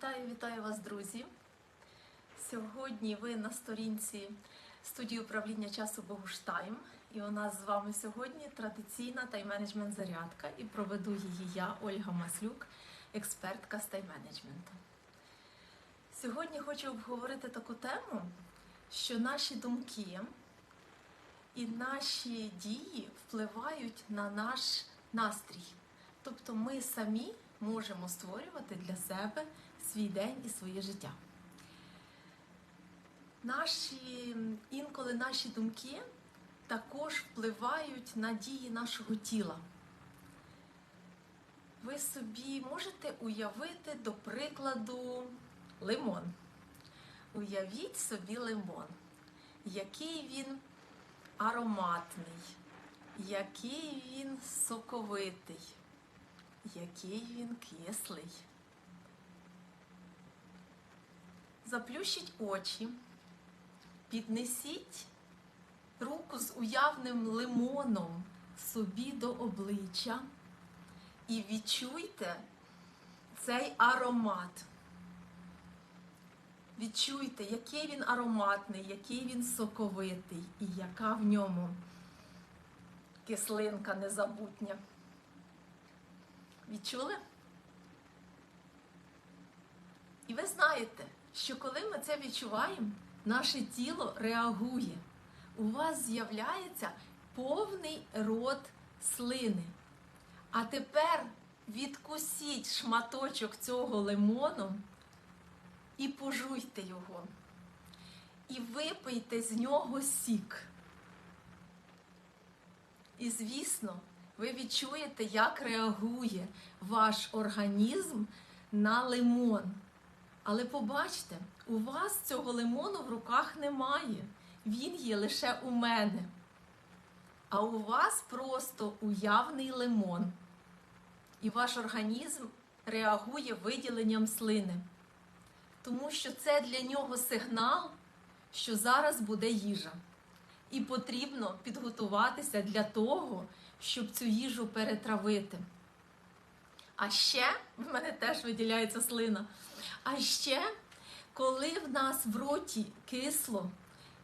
Вітаю, вітаю вас, друзі! Сьогодні ви на сторінці студії управління часу Богуштайм. І у нас з вами сьогодні традиційна тайм-менеджмент зарядка. І проведу її я, Ольга Маслюк, експертка з тайм-менеджменту. Сьогодні хочу обговорити таку тему, що наші думки і наші дії впливають на наш настрій. Тобто ми самі можемо створювати для себе свій день і своє життя. Наші, інколи наші думки також впливають на дії нашого тіла. Ви собі можете уявити, до прикладу, лимон. Уявіть собі лимон, який він ароматний, який він соковитий, який він кислий. Заплющіть очі, піднесіть руку з уявним лимоном собі до обличчя і відчуйте цей аромат. Відчуйте, який він ароматний, який він соковитий і яка в ньому кислинка незабутня. Відчули? І ви знаєте, що коли ми це відчуваємо, наше тіло реагує. У вас з'являється повний рот слини. А тепер відкусіть шматочок цього лимону і пожуйте його. І випийте з нього сік. І, звісно, ви відчуєте, як реагує ваш організм на лимон. Але побачте, у вас цього лимону в руках немає. Він є лише у мене. А у вас просто уявний лимон. І ваш організм реагує виділенням слини. Тому що це для нього сигнал, що зараз буде їжа. І потрібно підготуватися для того, щоб цю їжу перетравити. А ще в мене теж виділяється слина. А ще, коли в нас в роті кисло,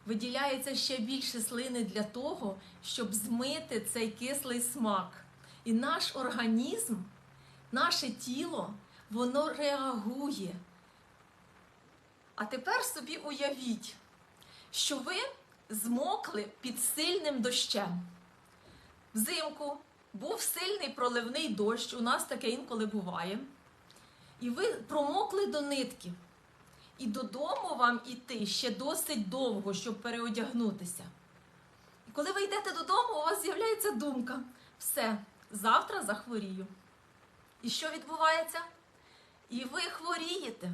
виділяється ще більше слини для того, щоб змити цей кислий смак. І наш організм, наше тіло, воно реагує. А тепер собі уявіть, що ви змокли під сильним дощем. Взимку був сильний проливний дощ, у нас таке інколи буває. І ви промокли до нитки. І додому вам іти ще досить довго, щоб переодягнутися. І коли ви йдете додому, у вас з'являється думка: все, завтра захворію. І що відбувається? І ви хворієте.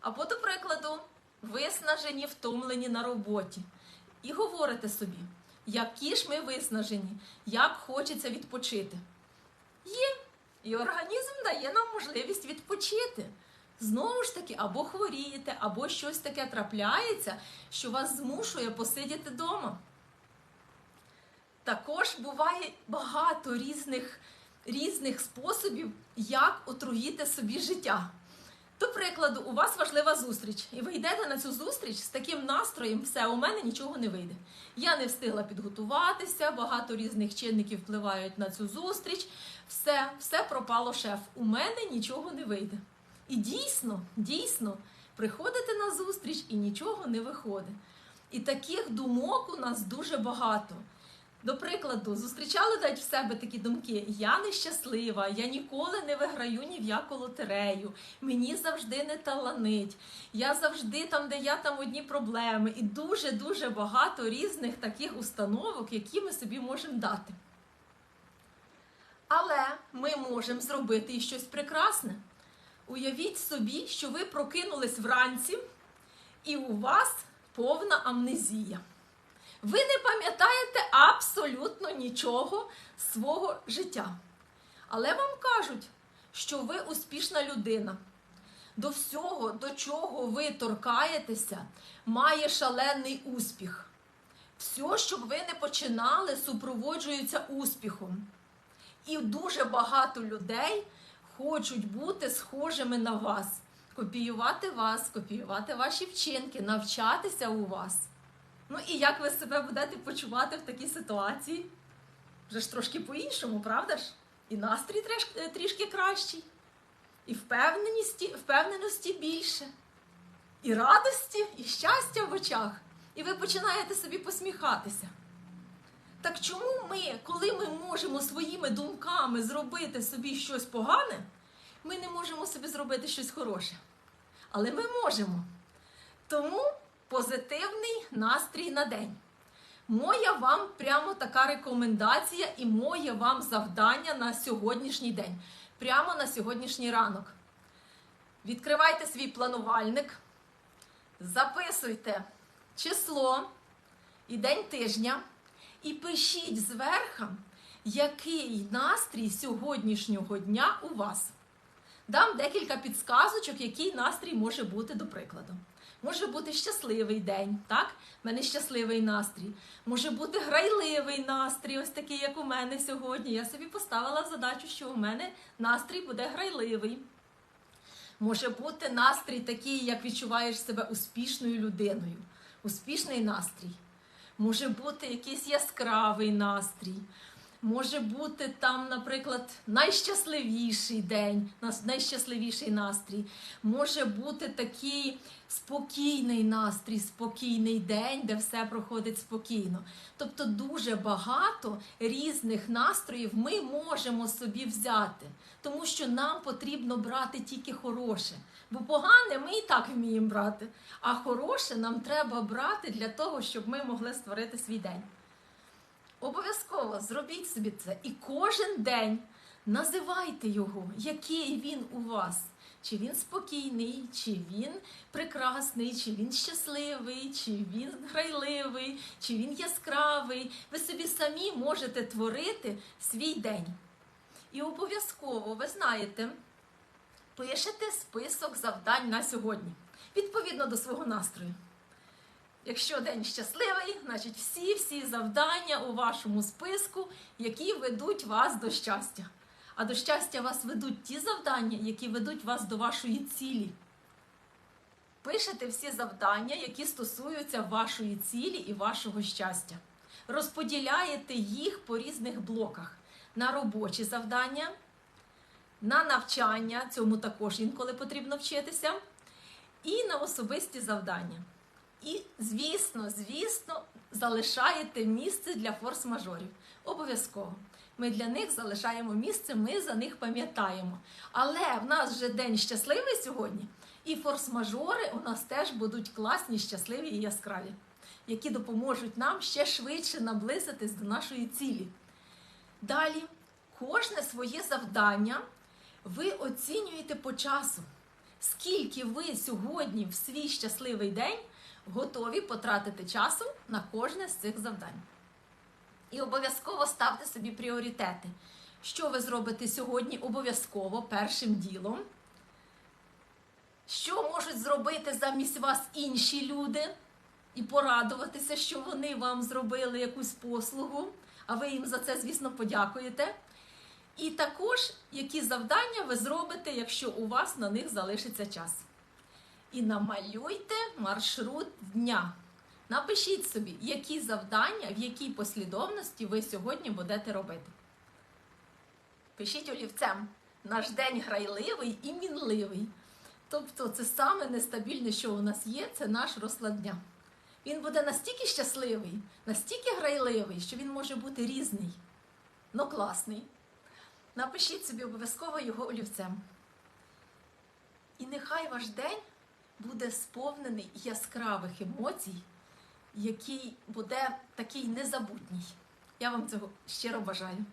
Або, до прикладу, виснажені, втомлені на роботі. І говорите собі, які ж ми виснажені, як хочеться відпочити. Є. І організм дає нам можливість відпочити. Знову ж таки, або хворієте, або щось таке трапляється, що вас змушує посидіти вдома. Також буває багато різних, різних способів, як отруїти собі життя. До прикладу, у вас важлива зустріч, і ви йдете на цю зустріч з таким настроєм, все, у мене нічого не вийде. Я не встигла підготуватися, багато різних чинників впливають на цю зустріч. Все, все пропало шеф. У мене нічого не вийде. І дійсно, дійсно, приходите на зустріч і нічого не виходить. І таких думок у нас дуже багато. До прикладу, зустрічали дать в себе такі думки: я нещаслива, я ніколи не виграю ні в яку лотерею, мені завжди не таланить, я завжди там, де я там одні проблеми, і дуже-дуже багато різних таких установок, які ми собі можемо дати. Але ми можемо зробити і щось прекрасне. Уявіть собі, що ви прокинулись вранці, і у вас повна амнезія. Ви не пам'ятаєте абсолютно нічого свого життя. Але вам кажуть, що ви успішна людина. До всього, до чого ви торкаєтеся, має шалений успіх. Все, щоб ви не починали, супроводжується успіхом. І дуже багато людей хочуть бути схожими на вас. копіювати вас, копіювати ваші вчинки, навчатися у вас. Ну і як ви себе будете почувати в такій ситуації? Вже ж трошки по-іншому, правда ж? І настрій треш- трішки кращий, і впевненості, впевненості більше, і радості, і щастя в очах. І ви починаєте собі посміхатися. Так чому ми, коли ми можемо своїми думками зробити собі щось погане, ми не можемо собі зробити щось хороше? Але ми можемо. Тому позитивний настрій на день. Моя вам прямо така рекомендація і моє вам завдання на сьогоднішній день, прямо на сьогоднішній ранок. Відкривайте свій планувальник, записуйте число і день тижня, і пишіть зверху, який настрій сьогоднішнього дня у вас. Дам декілька підсказочок, який настрій може бути, до прикладу. Може бути щасливий день, так? У мене щасливий настрій. Може бути грайливий настрій, ось такий, як у мене сьогодні. Я собі поставила задачу, що у мене настрій буде грайливий. Може бути настрій такий, як відчуваєш себе успішною людиною. Успішний настрій. Може бути якийсь яскравий настрій. Може бути там, наприклад, найщасливіший день, найщасливіший настрій. Може бути такий спокійний настрій, спокійний день, де все проходить спокійно. Тобто дуже багато різних настроїв ми можемо собі взяти, тому що нам потрібно брати тільки хороше. Бо погане ми і так вміємо брати, а хороше нам треба брати для того, щоб ми могли створити свій день. Обов'язково зробіть собі це. І кожен день називайте його, який він у вас. Чи він спокійний, чи він прекрасний, чи він щасливий, чи він грайливий, чи він яскравий. Ви собі самі можете творити свій день. І обов'язково, ви знаєте, пишете список завдань на сьогодні, відповідно до свого настрою. Якщо день щасливий, значить всі-всі завдання у вашому списку, які ведуть вас до щастя. А до щастя вас ведуть ті завдання, які ведуть вас до вашої цілі. Пишете всі завдання, які стосуються вашої цілі і вашого щастя. Розподіляєте їх по різних блоках: на робочі завдання, на навчання, цьому також інколи потрібно вчитися, і на особисті завдання. І, звісно, звісно, залишаєте місце для форс-мажорів. Обов'язково. Ми для них залишаємо місце, ми за них пам'ятаємо. Але в нас вже день щасливий сьогодні, і форс-мажори у нас теж будуть класні, щасливі і яскраві, які допоможуть нам ще швидше наблизитись до нашої цілі. Далі, кожне своє завдання ви оцінюєте по часу. Скільки ви сьогодні в свій щасливий день готові потратити часу на кожне з цих завдань. І обов'язково ставте собі пріоритети. Що ви зробите сьогодні обов'язково першим ділом? Що можуть зробити замість вас інші люди і порадуватися, що вони вам зробили якусь послугу, а ви їм за це, звісно, подякуєте. І також, які завдання ви зробите, якщо у вас на них залишиться час. І намалюйте маршрут дня. Напишіть собі, які завдання, в якій послідовності ви сьогодні будете робити. Пишіть олівцем. Наш день грайливий і мінливий. Тобто, це саме нестабільне, що у нас є, це наш розклад дня. Він буде настільки щасливий, настільки грайливий, що він може бути різний, но класний. Напишіть собі обов'язково його олівцем. І нехай ваш день буде сповнений яскравих емоцій, який буде такий незабутній. Я вам цього щиро бажаю.